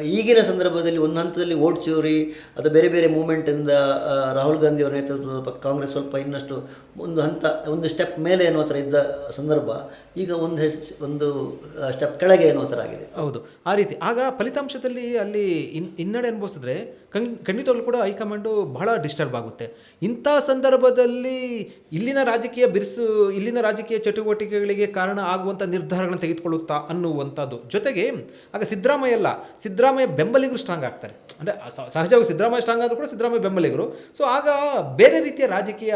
ಈಗಿನ ಸಂದರ್ಭದಲ್ಲಿ ಒಂದು ಹಂತದಲ್ಲಿ ಓಟ್ ಚೋರಿ ಅಥವಾ ಬೇರೆ ಬೇರೆ ಮೂಮೆಂಟಿಂದ ರಾಹುಲ್ ಗಾಂಧಿ ಅವರ ನೇತೃತ್ವದ ಕಾಂಗ್ರೆಸ್ ಸ್ವಲ್ಪ ಇನ್ನಷ್ಟು ಒಂದು ಹಂತ ಒಂದು ಸ್ಟೆಪ್ ಮೇಲೆ ಅನ್ನೋ ಥರ ಇದ್ದ ಸಂದರ್ಭ ಈಗ ಒಂದು ಒಂದು ಸ್ಟೆಪ್ ಕೆಳಗೆ ಅನ್ನೋ ಥರ ಆಗಿದೆ. ಹೌದು. ಆ ರೀತಿ. ಆಗ ಫಲಿತಾಂಶದಲ್ಲಿ ಅಲ್ಲಿ ಇನ್ ಹಿನ್ನಡೆ ಅನುಭವಿಸಿದ್ರೆ ಖಂಡ್, ಖಂಡಿತವಾಗ್ಲೂ ಕೂಡ ಹೈಕಮಾಂಡು ಬಹಳ ಡಿಸ್ಟರ್ಬ್ ಆಗುತ್ತೆ. ಇಂಥ ಸಂದರ್ಭದಲ್ಲಿ ಇಲ್ಲಿನ ರಾಜಕೀಯ ಬಿರುಸು, ಇಲ್ಲಿನ ರಾಜಕೀಯ ಚಟುವಟಿಕೆಗಳಿಗೆ ಕಾರಣ ಆಗುವಂಥ ನಿರ್ಧಾರಗಳನ್ನು ತೆಗೆದುಕೊಳ್ಳುತ್ತಾ ಅನ್ನುವಂಥದ್ದು. ಜೊತೆಗೆ, ಆಗ ಸಿದ್ದರಾಮಯ್ಯ ಅಲ್ಲ, ಸಿದ್ದರಾಮಯ್ಯ ಬೆಂಬಲಿಗರು ಸ್ಟ್ರಾಂಗ್ ಆಗ್ತಾರೆ. ಅಂದರೆ ಸಹಜವಾಗಿ ಸಿದ್ದರಾಮಯ್ಯ ಸ್ಟ್ರಾಂಗ್ ಆದರೂ ಕೂಡ ಸಿದ್ದರಾಮಯ್ಯ ಬೆಂಬಲಿಗರು. ಸೊ ಆಗ ಬೇರೆ ರೀತಿಯ ರಾಜಕೀಯ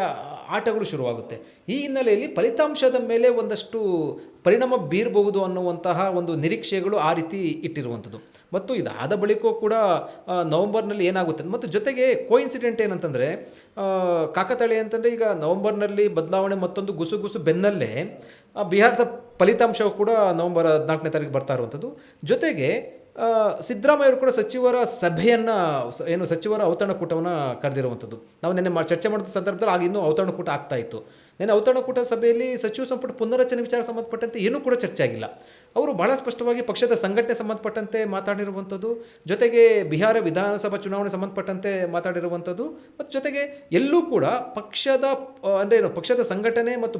ಆಟಗಳು ಶುರುವಾಗುತ್ತೆ. ಈ ಹಿನ್ನೆಲೆಯಲ್ಲಿ ಫಲಿತಾಂಶದ ಮೇಲೆ ಒಂದಷ್ಟು ಪರಿಣಾಮ ಬೀರಬಹುದು ಅನ್ನುವಂತಹ ಒಂದು ನಿರೀಕ್ಷೆಗಳು ಆ ರೀತಿ ಇಟ್ಟಿರುವಂಥದ್ದು. ಮತ್ತು ಇದಾದ ಬಳಿಕೂ ಕೂಡ ನವಂಬರ್ನಲ್ಲಿ ಏನಾಗುತ್ತೆ ಮತ್ತು ಜೊತೆಗೆ ಕೋಇನ್ಸಿಡೆಂಟ್ ಏನಂತಂದರೆ ಕಾಕತಾಳಿ ಅಂತಂದರೆ ಈಗ ನವೆಂಬರ್ನಲ್ಲಿ ಬದಲಾವಣೆ ಮತ್ತೊಂದು ಗುಸುಗುಸು ಬೆನ್ನಲ್ಲೇ ಬಿಹಾರದ ಫಲಿತಾಂಶವು ಕೂಡ ನವೆಂಬರ್ ಹದಿನಾಲ್ಕನೇ ತಾರೀಕು ಬರ್ತಾ ಇರುವಂಥದ್ದು. ಜೊತೆಗೆ ಸಿದ್ದರಾಮಯ್ಯರು ಕೂಡ ಸಚಿವರ ಸಭೆಯನ್ನು ಏನು ಸಚಿವರ ಔತಣಕೂಟವನ್ನು ಕರೆದಿರುವಂಥದ್ದು. ನಾವು ನಿನ್ನೆ ಚರ್ಚೆ ಮಾಡಿದ ಸಂದರ್ಭದಲ್ಲಿ ಆಗ ಇನ್ನೂ ಔತಣಕೂಟ ಆಗ್ತಾ ಇತ್ತು. ನಿನ್ನೆ ಔತಣಕೂಟ ಸಭೆಯಲ್ಲಿ ಸಚಿವ ಸಂಪುಟ ಪುನರಚನೆ ವಿಚಾರ ಸಂಬಂಧಪಟ್ಟಂತೆ ಏನೂ ಕೂಡ ಚರ್ಚೆ ಆಗಿಲ್ಲ. ಅವರು ಬಹಳ ಸ್ಪಷ್ಟವಾಗಿ ಪಕ್ಷದ ಸಂಘಟನೆ ಸಂಬಂಧಪಟ್ಟಂತೆ ಮಾತಾಡಿರುವಂಥದ್ದು, ಜೊತೆಗೆ ಬಿಹಾರ ವಿಧಾನಸಭಾ ಚುನಾವಣೆ ಸಂಬಂಧಪಟ್ಟಂತೆ ಮಾತಾಡಿರುವಂಥದ್ದು, ಮತ್ತು ಜೊತೆಗೆ ಎಲ್ಲೂ ಕೂಡ ಪಕ್ಷದ ಅಂದರೆ ಏನು, ಪಕ್ಷದ ಸಂಘಟನೆ ಮತ್ತು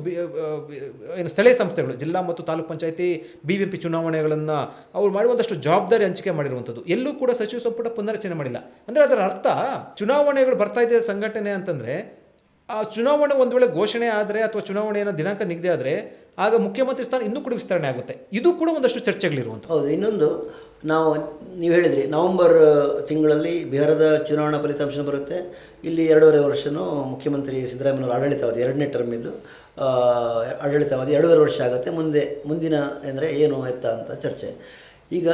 ಏನು ಸ್ಥಳೀಯ ಸಂಸ್ಥೆಗಳು, ಜಿಲ್ಲಾ ಮತ್ತು taluk panchayat B B P ಚುನಾವಣೆಗಳನ್ನು ಅವ್ರು ಮಾಡುವಂಥಷ್ಟು ಜವಾಬ್ದಾರಿ ಹಂಚಿಕೆ ಮಾಡಿರುವಂಥದ್ದು. ಎಲ್ಲೂ ಕೂಡ ಸಚಿವ ಸಂಪುಟ ಪುನರಚನೆ ಮಾಡಿಲ್ಲ. ಅಂದರೆ ಅದರ ಅರ್ಥ, ಚುನಾವಣೆಗಳು ಬರ್ತಾ ಇದೆ ಸಂಘಟನೆ ಅಂತಂದರೆ ಆ ಚುನಾವಣೆ ಒಂದು ವೇಳೆ ಘೋಷಣೆ ಆದರೆ ಅಥವಾ ಚುನಾವಣೆಯನ್ನು ದಿನಾಂಕ ನಿಗದಿ ಆದರೆ ಆಗ ಮುಖ್ಯಮಂತ್ರಿ ಸ್ಥಾನ ಇನ್ನೂ ಕೂಡ ವಿಸ್ತರಣೆ ಆಗುತ್ತೆ. ಇದು ಕೂಡ ಒಂದಷ್ಟು ಚರ್ಚೆಗಳಿರುವಂಥ ಹೌದು, ಇನ್ನೊಂದು, ನಾವು ನೀವು ಹೇಳಿದ್ರಿ, ನವೆಂಬರ್ ತಿಂಗಳಲ್ಲಿ ಬಿಹಾರದ ಚುನಾವಣಾ ಫಲಿತಾಂಶ ಬರುತ್ತೆ. ಇಲ್ಲಿ ಎರಡೂವರೆ ವರ್ಷನೂ ಮುಖ್ಯಮಂತ್ರಿ ಸಿದ್ದರಾಮಯ್ಯನವರ ಆಡಳಿತಾವಧಿ, ಎರಡನೇ ಟರ್ಮ್ ಇದ್ದು ಆಡಳಿತಾವಧಿ ಎರಡೂವರೆ ವರ್ಷ ಆಗುತ್ತೆ. ಮುಂದೆ, ಮುಂದಿನ ಅಂದರೆ ಏನು ಎತ್ತ ಅಂತ ಚರ್ಚೆ. ಈಗ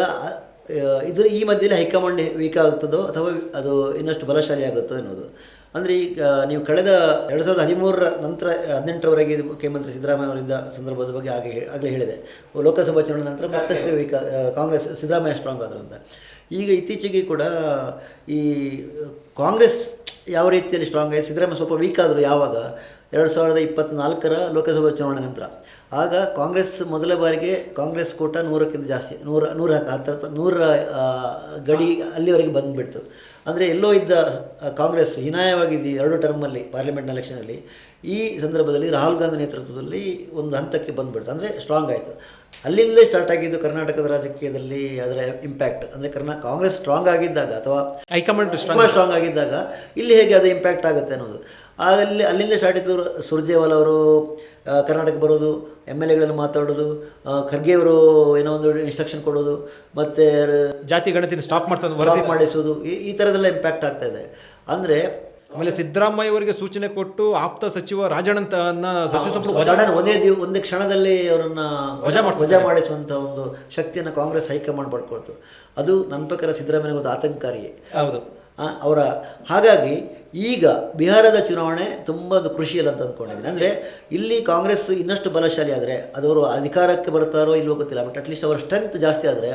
ಇದರ ಈ ಮಧ್ಯದಲ್ಲಿ ಹೈಕಮಾಂಡ್ ವೀಕ್ ಆಗುತ್ತದೋ ಅಥವಾ ಅದು ಇನ್ನಷ್ಟು ಬಲಶಾಲಿ ಆಗುತ್ತೋ ಅನ್ನೋದು ಅಂದರೆ ಈಗ ನೀವು ಕಳೆದ ಎರಡು ಸಾವಿರದ ಹದಿಮೂರರ ನಂತರ ಹದಿನೆಂಟರವರೆಗೆ ಮುಖ್ಯಮಂತ್ರಿ ಸಿದ್ದರಾಮಯ್ಯ ಅವರಿಂದ ಸಂದರ್ಭದ ಬಗ್ಗೆ ಹಾಗೆ ಆಗಲೇ ಹೇಳಿದೆ. ಲೋಕಸಭಾ ಚುನಾವಣೆ ನಂತರ ಮತ್ತಷ್ಟು ವಿಕ ಕಾಂಗ್ರೆಸ್ ಸಿದ್ದರಾಮಯ್ಯ ಸ್ಟ್ರಾಂಗ್ ಆದರು ಅಂತ. ಈಗ ಇತ್ತೀಚೆಗೆ ಕೂಡ ಈ ಕಾಂಗ್ರೆಸ್ ಯಾವ ರೀತಿಯಲ್ಲಿ ಸ್ಟ್ರಾಂಗ್ ಆಗಿದೆ ಸಿದ್ದರಾಮಯ್ಯ ಸ್ವಲ್ಪ ವೀಕ್ ಆದರು ಯಾವಾಗ? ಎರಡು ಸಾವಿರದ ಇಪ್ಪತ್ತ್ನಾಲ್ಕರ ಲೋಕಸಭಾ ಚುನಾವಣೆ ನಂತರ. ಆಗ ಕಾಂಗ್ರೆಸ್ ಮೊದಲ ಬಾರಿಗೆ ಕಾಂಗ್ರೆಸ್ ಕೂಟ ನೂರಕ್ಕಿಂತ ಜಾಸ್ತಿ ನೂರ ನೂರ ಹತ್ತಿರ ನೂರ ಗಡಿ ಅಲ್ಲಿವರೆಗೆ ಬಂದುಬಿಡ್ತು. ಅಂದರೆ ಎಲ್ಲೋ ಇದ್ದ ಕಾಂಗ್ರೆಸ್ ಹೀನಾಯವಾಗಿದ್ದು ಎರಡು ಟರ್ಮಲ್ಲಿ ಪಾರ್ಲಿಮೆಂಟ್ ಎಲೆಕ್ಷನಲ್ಲಿ ಈ ಸಂದರ್ಭದಲ್ಲಿ ರಾಹುಲ್ ಗಾಂಧಿ ನೇತೃತ್ವದಲ್ಲಿ ಒಂದು ಹಂತಕ್ಕೆ ಬಂದುಬಿಡ್ತು. ಅಂದರೆ ಸ್ಟ್ರಾಂಗ್ ಆಯಿತು. ಅಲ್ಲಿಂದಲೇ ಸ್ಟಾರ್ಟ್ ಆಗಿದ್ದು ಕರ್ನಾಟಕದ ರಾಜಕೀಯದಲ್ಲಿ ಅದರ ಇಂಪ್ಯಾಕ್ಟ್ ಅಂದರೆ ಕರ್ನಾ ಕಾಂಗ್ರೆಸ್ ಸ್ಟ್ರಾಂಗ್ ಆಗಿದ್ದಾಗ ಅಥವಾ ಹೈಕಮಾಂಡ್ ತುಂಬ ಸ್ಟ್ರಾಂಗ್ ಆಗಿದ್ದಾಗ ಇಲ್ಲಿ ಹೇಗೆ ಅದು ಇಂಪ್ಯಾಕ್ಟ್ ಆಗುತ್ತೆ ಅನ್ನೋದು. ಆಗ ಅಲ್ಲಿ ಅಲ್ಲಿಂದ ಸ್ಟಾರ್ಟ್ ಇತ್ತು ಸುರ್ಜೇವಾಲ್ ಅವರು ಕರ್ನಾಟಕ ಬರೋದು ಎಂ ಎಲ್ ಎಗಳನ್ನು ಮಾತಾಡೋದು ಖರ್ಗೆಯವರು ಖರ್ಗೆ ಅವರು ಏನೋ ಒಂದು ಇನ್ಸ್ಟ್ರಕ್ಷನ್ ಕೊಡೋದು ಮತ್ತು ಜಾತಿ ಗಣತಿನ ಸ್ಟಾಪ್ ಮಾಡಿಸೋದು ವರದಿ ಮಾಡಿಸೋದು ಈ ಈ ಥರದ್ದೆಲ್ಲ ಇಂಪ್ಯಾಕ್ಟ್ ಆಗ್ತಾ ಇದೆ. ಅಂದರೆ ಆಮೇಲೆ ಸಿದ್ದರಾಮಯ್ಯ ಅವರಿಗೆ ಸೂಚನೆ ಕೊಟ್ಟು ಆಪ್ತ ಸಚಿವ ರಾಜಣ್ಣನ ಸಚಿವ ಸಂಪುಟ ಸಡನ್ ಒಂದೇ ದಿವ ಒಂದೇ ಕ್ಷಣದಲ್ಲಿ ಅವರನ್ನು ವಜಾ ವಜಾ ಮಾಡಿಸುವಂಥ ಒಂದು ಶಕ್ತಿಯನ್ನು ಕಾಂಗ್ರೆಸ್ ಹೈಕಮಾಂಡ್ ಪಡ್ಕೊಳ್ತು. ಅದು ನನ್ನ ಪ್ರಕಾರ ಸಿದ್ದರಾಮಯ್ಯ ಒಂದು ಆತಂಕಕಾರಿಯೇ. ಹೌದು. ಅವರ ಹಾಗಾಗಿ ಈಗ ಬಿಹಾರದ ಚುನಾವಣೆ ತುಂಬ ಒಂದು ಅಂತ ಅಂದ್ಕೊಂಡಿದ್ದೀನಿ. ಅಂದರೆ ಇಲ್ಲಿ ಕಾಂಗ್ರೆಸ್ ಇನ್ನಷ್ಟು ಬಲಶಾಲಿ ಆದರೆ ಅದವರು ಅಧಿಕಾರಕ್ಕೆ ಬರ್ತಾರೋ ಇಲ್ವೋ ಗೊತ್ತಿಲ್ಲ ಬಟ್ ಅಟ್ಲೀಸ್ಟ್ ಅವರ ಸ್ಟ್ರೆಂತ್ ಜಾಸ್ತಿ ಆದರೆ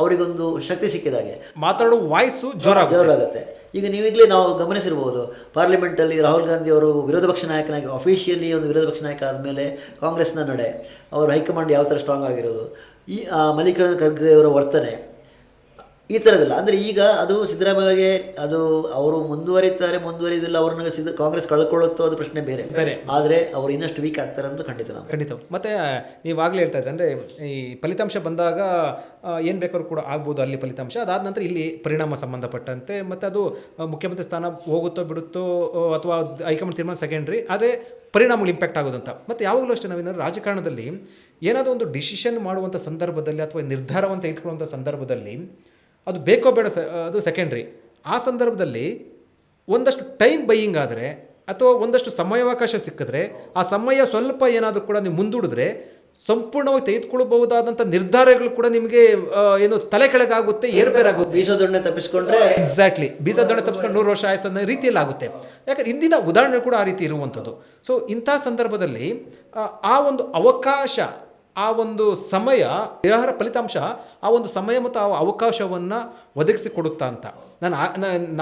ಅವರಿಗೊಂದು ಶಕ್ತಿ ಸಿಕ್ಕಿದಾಗೆ ಮಾತಾಡೋ ವಾಯ್ಸು ಜೋರ ಜೋರಾಗುತ್ತೆ. ಈಗ ನೀವೀಗಲೇ ನಾವು ಗಮನಿಸಿರ್ಬೋದು ಪಾರ್ಲಿಮೆಂಟಲ್ಲಿ ರಾಹುಲ್ ಗಾಂಧಿ ಅವರು ವಿರೋಧ ಪಕ್ಷ ನಾಯಕನಾಗಿ ಅಫಿಷಿಯಲಿ ಒಂದು ವಿರೋಧ ಪಕ್ಷ ನಾಯಕ ಆದಮೇಲೆ ಕಾಂಗ್ರೆಸ್ನ ನಡೆ ಅವರು ಹೈಕಮಾಂಡ್ ಯಾವ ಥರ ಸ್ಟ್ರಾಂಗ್ ಆಗಿರೋದು ಈ ಮಲ್ಲಿಕಾರ್ಜುನ ಖರ್ಗೆ ಅವರ ವರ್ತನೆ ಈ ಥರದ್ದೆಲ್ಲ ಅಂದರೆ ಈಗ ಅದು ಸಿದ್ದರಾಮಯ್ಯಗೆ ಅದು ಅವರು ಮುಂದುವರಿತಾರೆ ಮುಂದುವರಿದಿಲ್ಲ ಅವ್ರನ್ನ ಸಿದ್ದ ಕಾಂಗ್ರೆಸ್ ಕಳ್ಕೊಳ್ಳುತ್ತೋ ಅದು ಪ್ರಶ್ನೆ ಬೇರೆ. ಬೇರೆ. ಆದರೆ ಅವರು ಇನ್ನಷ್ಟು ವೀಕ್ ಆಗ್ತಾರೆ ಅಂತ ಖಂಡಿತ ನಾವು ಖಂಡಿತ. ಮತ್ತೆ ನೀವಾಗಲೇ ಹೇಳ್ತಾ ಇದ್ರಿ ಅಂದರೆ ಈ ಫಲಿತಾಂಶ ಬಂದಾಗ ಏನು ಬೇಕಾದ್ರೂ ಕೂಡ ಆಗ್ಬೋದು ಅಲ್ಲಿ ಫಲಿತಾಂಶ. ಅದಾದ ನಂತರ ಇಲ್ಲಿ ಪರಿಣಾಮ ಸಂಬಂಧಪಟ್ಟಂತೆ ಮತ್ತು ಅದು ಮುಖ್ಯಮಂತ್ರಿ ಸ್ಥಾನ ಹೋಗುತ್ತೋ ಬಿಡುತ್ತೋ ಅಥವಾ ಹೈಕಮಾಂಡ್ ತೀರ್ಮಾನ ಸೆಕೆಂಡ್ರಿ ಅದೇ ಪರಿಣಾಮಗಳು ಇಂಪ್ಯಾಕ್ಟ್ ಆಗೋದಂತ. ಮತ್ತು ಯಾವಾಗಲೂ ಅಷ್ಟೇ ನಾವೇನಾದ್ರು ರಾಜಕಾರಣದಲ್ಲಿ ಏನಾದರೂ ಒಂದು ಡಿಸಿಷನ್ ಮಾಡುವಂಥ ಸಂದರ್ಭದಲ್ಲಿ ಅಥವಾ ನಿರ್ಧಾರವನ್ನು ತೆಗೆದುಕೊಳ್ಳುವಂಥ ಸಂದರ್ಭದಲ್ಲಿ ಅದು ಬೇಕೋ ಬೇಡ ಸ ಅದು ಸೆಕೆಂಡ್ರಿ ಆ ಸಂದರ್ಭದಲ್ಲಿ ಒಂದಷ್ಟು ಟೈಮ್ ಬೈಯಿಂಗ್ ಆದರೆ ಅಥವಾ ಒಂದಷ್ಟು ಸಮಯಾವಕಾಶ ಸಿಕ್ಕಿದ್ರೆ ಆ ಸಮಯ ಸ್ವಲ್ಪ ಏನಾದರೂ ಕೂಡ ನೀವು ಮುಂದೂಡಿದ್ರೆ ಸಂಪೂರ್ಣವಾಗಿ ತೆಗೆದುಕೊಳ್ಳಬಹುದಾದಂಥ ನಿರ್ಧಾರಗಳು ಕೂಡ ನಿಮಗೆ ಏನು ತಲೆ ಕೆಳಗಾಗುತ್ತೆ ಏರ್ಬೇರಾಗುತ್ತೆ. ಬೀಸ ದೊಣ್ಣೆ ತಪ್ಪಿಸ್ಕೊಂಡ್ರೆ ಎಕ್ಸಾಕ್ಟ್ಲಿ ಬೀಸ ದೊಣ್ಣೆ ತಪ್ಪಿಸ್ಕೊಂಡು ನೂರು ವರ್ಷ ಆಯಿಸೋ ಅನ್ನೋ ರೀತಿಯಲ್ಲಿ ಆಗುತ್ತೆ. ಯಾಕಂದ್ರೆ ಇಂದಿನ ಉದಾಹರಣೆ ಕೂಡ ಆ ರೀತಿ ಇರುವಂಥದ್ದು. ಸೊ ಇಂಥ ಸಂದರ್ಭದಲ್ಲಿ ಆ ಒಂದು ಅವಕಾಶ ಆ ಒಂದು ಸಮಯ ವ್ಯವಹಾರ ಫಲಿತಾಂಶ, ಆ ಒಂದು ಸಮಯ ಮತ್ತು ಆ ಅವಕಾಶವನ್ನು ಒದಗಿಸಿಕೊಡುತ್ತಾ ಅಂತ. ನಾನು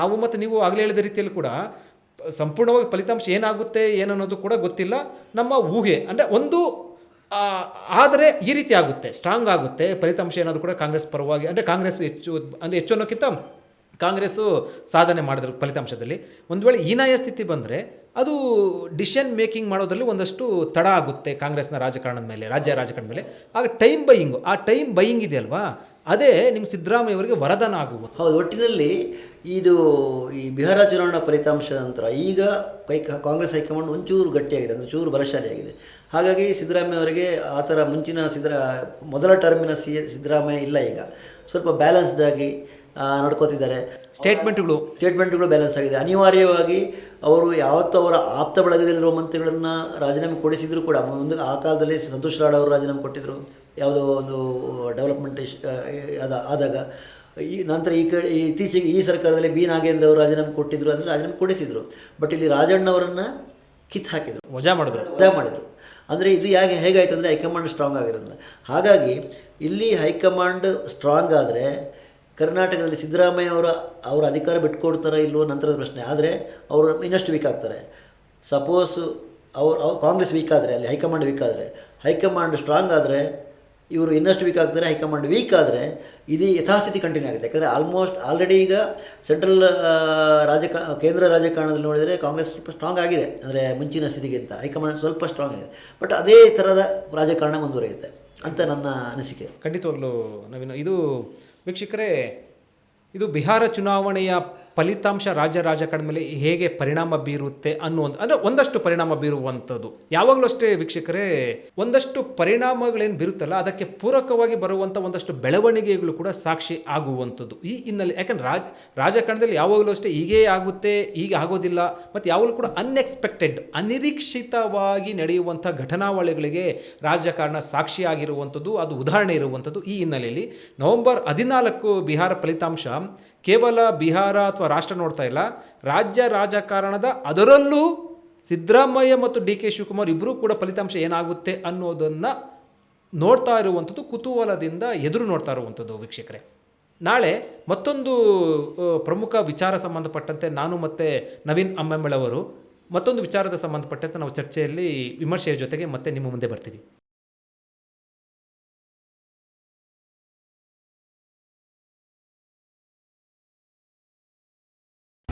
ನಾವು ಮತ್ತು ನೀವು ಆಗಲೇ ಹೇಳಿದ ರೀತಿಯಲ್ಲಿ ಕೂಡ ಸಂಪೂರ್ಣವಾಗಿ ಫಲಿತಾಂಶ ಏನಾಗುತ್ತೆ, ಏನನ್ನೋದು ಕೂಡ ಗೊತ್ತಿಲ್ಲ. ನಮ್ಮ ಊಹೆ, ಅಂದರೆ ಒಂದು ಆದರೆ ಈ ರೀತಿ ಆಗುತ್ತೆ, ಸ್ಟ್ರಾಂಗ್ ಆಗುತ್ತೆ, ಫಲಿತಾಂಶ ಏನಾದರೂ ಕೂಡ ಕಾಂಗ್ರೆಸ್ ಪರವಾಗಿ, ಅಂದರೆ ಕಾಂಗ್ರೆಸ್ ಹೆಚ್ಚು, ಅಂದರೆ ಹೆಚ್ಚು ಅನ್ನೋಕ್ಕಿಂತ ಕಾಂಗ್ರೆಸ್ಸು ಸಾಧನೆ ಮಾಡಿದ್ರು ಫಲಿತಾಂಶದಲ್ಲಿ. ಒಂದು ವೇಳೆ ಹೀನಾಯ ಸ್ಥಿತಿ ಬಂದರೆ ಅದು ಡಿಸಿಷನ್ ಮೇಕಿಂಗ್ ಮಾಡೋದ್ರಲ್ಲಿ ಒಂದಷ್ಟು ತಡ ಆಗುತ್ತೆ ಕಾಂಗ್ರೆಸ್ನ ರಾಜಕಾರಣದ ಮೇಲೆ, ರಾಜ್ಯ ರಾಜಕಾರಣದ ಮೇಲೆ. ಆಗ ಟೈಮ್ ಬೈಯಿಂಗು ಆ ಟೈಮ್ ಬೈಯಿಂಗ್ ಇದೆಯಲ್ವಾ ಅದೇ ನಿಮ್ಮ ಸಿದ್ದರಾಮಯ್ಯವರಿಗೆ ವರದಾನ ಆಗುವುದು. ಹೌದು, ಒಟ್ಟಿನಲ್ಲಿ ಇದು ಈ ಬಿಹಾರ ಚುನಾವಣಾ ಫಲಿತಾಂಶದ ನಂತರ ಈಗ ಕೈ, ಕಾಂಗ್ರೆಸ್ ಹೈಕಮಾಂಡ್ ಒಂಚೂರು ಗಟ್ಟಿಯಾಗಿದೆ, ಅಂದರೆ ಚೂರು ಬಲಶಾಲಿಯಾಗಿದೆ. ಹಾಗಾಗಿ ಸಿದ್ದರಾಮಯ್ಯ ಅವರಿಗೆ ಆ ಥರ ಮುಂಚಿನ ಸಿದ್ದರಾ, ಮೊದಲ ಟರ್ಮಿನ ಸಿ, ಸಿದ್ದರಾಮಯ್ಯ ಇಲ್ಲ ಈಗ. ಸ್ವಲ್ಪ ಬ್ಯಾಲೆನ್ಸ್ಡ್ ಆಗಿ ನಡ್ಕೋತಿದ್ದಾರೆ. ಸ್ಟೇಟ್ಮೆಂಟ್ಗಳು ಸ್ಟೇಟ್ಮೆಂಟ್ಗಳು ಬ್ಯಾಲೆನ್ಸ್ ಆಗಿದೆ. ಅನಿವಾರ್ಯವಾಗಿ ಅವರು ಯಾವತ್ತೂ ಅವರ ಆಪ್ತ ಬಳಗದಲ್ಲಿರುವ ಮಂತ್ರಿಗಳನ್ನು ರಾಜೀನಾಮೆ ಕೊಡಿಸಿದ್ರು ಕೂಡ ಮುಂದೆ ಆ ಕಾಲದಲ್ಲಿ ಸಂತೋಷ್ ರಾಡ್ ಅವರು ರಾಜೀನಾಮೆ ಕೊಟ್ಟಿದ್ದರು ಯಾವುದೋ ಒಂದು ಡೆವಲಪ್ಮೆಂಟ್ ಅದ ಆದಾಗ. ಈ ನಂತರ ಈ ಕಡೆ ಈ ಇತ್ತೀಚೆಗೆ ಈ ಸರ್ಕಾರದಲ್ಲಿ ಬಿ ನಾಗೇಂದ್ರ ಅವರು ರಾಜೀನಾಮೆ ಕೊಟ್ಟಿದ್ದರು ಅಂದರೆ ರಾಜೀನಾಮೆ ಕೊಡಿಸಿದರು. ಬಟ್ ಇಲ್ಲಿ ರಾಜಣ್ಣವರನ್ನು ಕಿತ್ತು ಹಾಕಿದರು. ವಜಾ ಮಾಡಿದ್ರು. ವಜಾ ಮಾಡಿದರು. ಅಂದರೆ ಇದು ಯಾಕೆ ಹೇಗಾಯ್ತು ಅಂದರೆ ಹೈಕಮಾಂಡ್ ಸ್ಟ್ರಾಂಗ್ ಆಗಿರೋದಿಲ್ಲ ಹಾಗಾಗಿ ಇಲ್ಲಿ ಹೈಕಮಾಂಡ್ ಸ್ಟ್ರಾಂಗ್ ಆದರೆ ಕರ್ನಾಟಕದಲ್ಲಿ ಸಿದ್ದರಾಮಯ್ಯ ಅವರ ಅವರ ಅಧಿಕಾರ ಬಿಟ್ಕೊಡ್ತಾರೋ ಇಲ್ಲವೋ ನಂತರದ ಪ್ರಶ್ನೆ. ಆದರೆ ಅವರು ಇನ್ನಷ್ಟು ವೀಕ್ ಆಗ್ತಾರೆ. ಸಪೋಸ್ ಅವ್ರು ಅವ್ರು ಕಾಂಗ್ರೆಸ್ ವೀಕ್ ಆದರೆ, ಅಲ್ಲಿ ಹೈಕಮಾಂಡ್ ವೀಕ್ ಆದರೆ, ಹೈಕಮಾಂಡ್ ಸ್ಟ್ರಾಂಗ್ ಆದರೆ, ಇವರು ಇನ್ನಷ್ಟು ವೀಕ್ ಆಗ್ತಾರೆ, ಹೈಕಮಾಂಡ್ ವೀಕ್ ಆದರೆ, ಇದು ಯಥಾಸ್ಥಿತಿ ಕಂಟಿನ್ಯೂ ಆಗುತ್ತೆ. ಯಾಕಂದರೆ ಆಲ್ಮೋಸ್ಟ್ ಆಲ್ರೆಡಿ ಈಗ ಸೆಂಟ್ರಲ್ ರಾಜಕ ಕೇಂದ್ರ ರಾಜಕಾರಣದಲ್ಲಿ ನೋಡಿದರೆ ಕಾಂಗ್ರೆಸ್ ಸ್ವಲ್ಪ ಸ್ಟ್ರಾಂಗ್ ಆಗಿದೆ. ಅಂದರೆ ಮುಂಚಿನ ಸ್ಥಿತಿಗಿಂತ ಹೈಕಮಾಂಡ್ ಸ್ವಲ್ಪ ಸ್ಟ್ರಾಂಗ್ ಆಗಿದೆ. ಬಟ್ ಅದೇ ಥರದ ರಾಜಕಾರಣ ಮುಂದುವರಿಯುತ್ತೆ ಅಂತ ನನ್ನ ಅನಿಸಿಕೆ. ಖಂಡಿತವಾಗ್ಲೂ ನವೀನ, ಇದು ವೀಕ್ಷಕರೇ ಇದು ಬಿಹಾರ ಚುನಾವಣೆಯ ಫಲಿತಾಂಶ ರಾಜ್ಯ ರಾಜಕಾರಣದ ಮೇಲೆ ಹೇಗೆ ಪರಿಣಾಮ ಬೀರುತ್ತೆ ಅನ್ನೋ ಒಂದು ಅಂದರೆ ಒಂದಷ್ಟು ಪರಿಣಾಮ ಬೀರುವಂಥದ್ದು. ಯಾವಾಗಲೂ ಅಷ್ಟೇ ವೀಕ್ಷಕರೇ, ಒಂದಷ್ಟು ಪರಿಣಾಮಗಳೇನು ಬೀರುತ್ತಲ್ಲ, ಅದಕ್ಕೆ ಪೂರಕವಾಗಿ ಬರುವಂಥ ಒಂದಷ್ಟು ಬೆಳವಣಿಗೆಗಳು ಕೂಡ ಸಾಕ್ಷಿ ಆಗುವಂಥದ್ದು. ಈ ಹಿನ್ನೆಲೆ, ಯಾಕಂದ್ರೆ ರಾಜ, ರಾಜಕಾರಣದಲ್ಲಿ ಯಾವಾಗಲೂ ಅಷ್ಟೇ ಹೀಗೇ ಆಗುತ್ತೆ, ಹೀಗೆ ಆಗೋದಿಲ್ಲ, ಮತ್ತು ಯಾವಾಗಲೂ ಕೂಡ ಅನ್ಎಕ್ಸ್ಪೆಕ್ಟೆಡ್ ಅನಿರೀಕ್ಷಿತವಾಗಿ ನಡೆಯುವಂಥ ಘಟನಾವಳಿಗಳಿಗೆ ರಾಜಕಾರಣ ಸಾಕ್ಷಿಯಾಗಿರುವಂಥದ್ದು, ಅದು ಉದಾಹರಣೆ ಇರುವಂಥದ್ದು ಈ ಹಿನ್ನೆಲೆಯಲ್ಲಿ. ನವೆಂಬರ್ ಹದಿನಾಲ್ಕು ಬಿಹಾರ ಫಲಿತಾಂಶ ಕೇವಲ ಬಿಹಾರ ಅಥವಾ ರಾಷ್ಟ್ರ ನೋಡ್ತಾ ಇಲ್ಲ. ರಾಜ್ಯ ರಾಜಕಾರಣದ ಅದರಲ್ಲೂ ಸಿದ್ದರಾಮಯ್ಯ ಮತ್ತು ಡಿ ಕೆ ಶಿವಕುಮಾರ್ ಇಬ್ಬರೂ ಕೂಡ ಫಲಿತಾಂಶ ಏನಾಗುತ್ತೆ ಅನ್ನೋದನ್ನು ನೋಡ್ತಾ ಇರುವಂಥದ್ದು, ಕುತೂಹಲದಿಂದ ಎದುರು ನೋಡ್ತಾ ಇರುವಂಥದ್ದು ವೀಕ್ಷಕರೇ. ನಾಳೆ ಮತ್ತೊಂದು ಪ್ರಮುಖ ವಿಚಾರ ಸಂಬಂಧಪಟ್ಟಂತೆ ನಾನು ಮತ್ತು ನವೀನ್ ಅಮ್ಮೆಂಬಳವರು ಮತ್ತೊಂದು ವಿಚಾರದ ಸಂಬಂಧಪಟ್ಟಂತೆ ನಾವು ಚರ್ಚೆಯಲ್ಲಿ ವಿಮರ್ಶೆಯ ಜೊತೆಗೆ ಮತ್ತೆ ನಿಮ್ಮ ಮುಂದೆ ಬರ್ತೀವಿ.